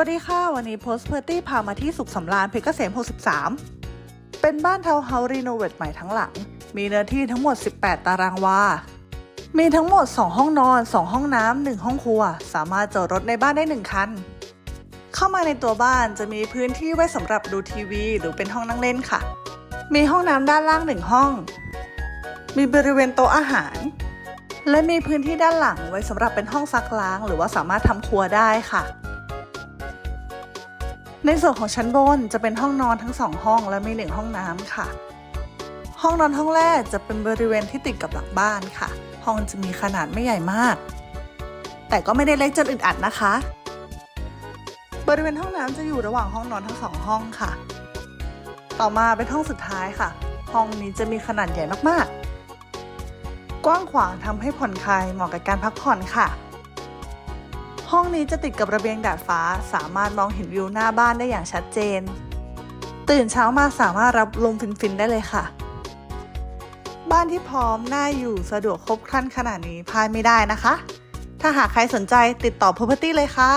วัสดีค่ะ วันนี้ Post p a r t y พามาที่สุขสำราญเพชรเกษม 63 เป็นบ้านเทาวน์เฮาส์รีโนเวทใหม่ทั้งหลัง มีเนื้อที่ทั้งหมด 18 ตารางวา มีทั้งหมด 2 ห้องนอน 2 ห้องน้ำ 1 ห้องครัว สามารถจอดรถในบ้านได้ 1 คัน เข้ามาในตัวบ้านจะมีพื้นที่ไว้สำหรับดูทีวี หรือเป็นห้องนั่งเล่นค่ะ มีห้องน้ำด้านล่าง 1 ห้อง มีบริเวณโต๊ะอาหาร และมีพื้นที่ด้านหลังไว้สำหรับเป็นห้องซักล้าง หรือว่าสามารถทำครัวได้ค่ะ ในส่วนของชั้นบนจะเป็นห้องนอนทั้งสองห้องและมีหนึ่งห้องน้ำค่ะ ห้องนอนห้องแรกจะเป็นบริเวณที่ติดกับหลังบ้านค่ะ ห้องจะมีขนาดไม่ใหญ่มาก แต่ก็ไม่ได้เล็กจนอึดอัดนะคะ บริเวณห้องน้ำจะอยู่ระหว่างห้องนอนทั้งสองห้องค่ะ ต่อมาเป็นห้องสุดท้ายค่ะ ห้องนี้จะมีขนาดใหญ่มากๆ กว้างขวางทำให้ผ่อนคลายเหมาะกับการพักผ่อนค่ะ ห้องนี้จะติดกับระเบียงดาดฟ้า สามารถมองเห็นวิวหน้าบ้านได้อย่างชัดเจน ตื่นเช้ามาสามารถรับลมฟินๆได้เลยค่ะ บ้านที่พร้อมน่าอยู่สะดวกครบครันขนาดนี้พลาดไม่ได้นะคะ ถ้าหากใครสนใจติดต่อ Property เลยค่ะ